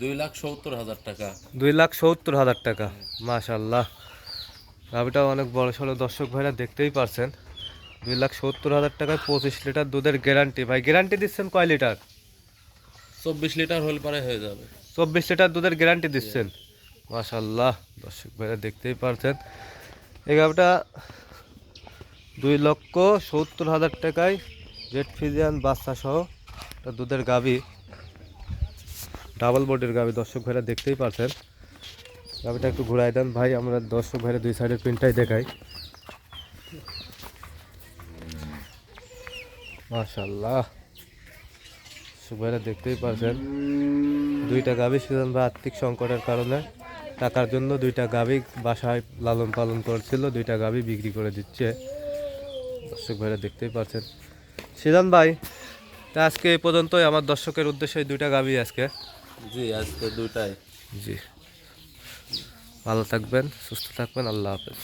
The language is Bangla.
দুই লাখ সত্তর হাজার টাকা। দুই লাখ সত্তর হাজার টাকা মাশাল্লাহ গাভিটাও অনেক বড় সড়ো দর্শক ভাইরা দেখতেই পারছেন। দুই লাখ সত্তর হাজার টাকায় পঁচিশ লিটার দুধের গ্যারান্টি। ভাই গ্যারান্টি দিচ্ছেন কয় লিটার? চব্বিশ লিটার হল পরে হয়ে যাবে। চব্বিশ লিটার দুধের গ্যারান্টি দিচ্ছেন। মাশাল্লাহ দর্শক ভাইরা দেখতেই পারছেন। এই গাভিটা দুই লক্ষ সত্তর হাজার টাকায় জেট ফিজিয়ান বাচ্চা সহ একটা দুধের গাভি। ডাবল বোর্ডের গাবি দর্শক ভাইরা দেখতেই পারছেন। গাবিটা একটু ঘুরাই দেন ভাই, আমরা দর্শক ভাইরা দুই সাইডের প্রিন্টটাই দেখাই। মাশাল্লাহ দর্শক ভাইরা দেখতেই পারছেন, দুইটা গাবি সিজন বা আর্থিক সংকটের কারণে টাকার জন্য দুইটা গাবি বাসায় লালন পালন করছিল, দুইটা গাবি বিক্রি করে দিচ্ছে। দর্শক ভাইরা দেখতেই পারছেন। সিজন ভাই, তা আজকে এই পর্যন্তই। আমার দর্শকের উদ্দেশ্যে দুইটা গাভী আজকে। জি আজকে দুটাই জি। ভালো থাকবেন সুস্থ থাকবেন আল্লাহ হাফেজ।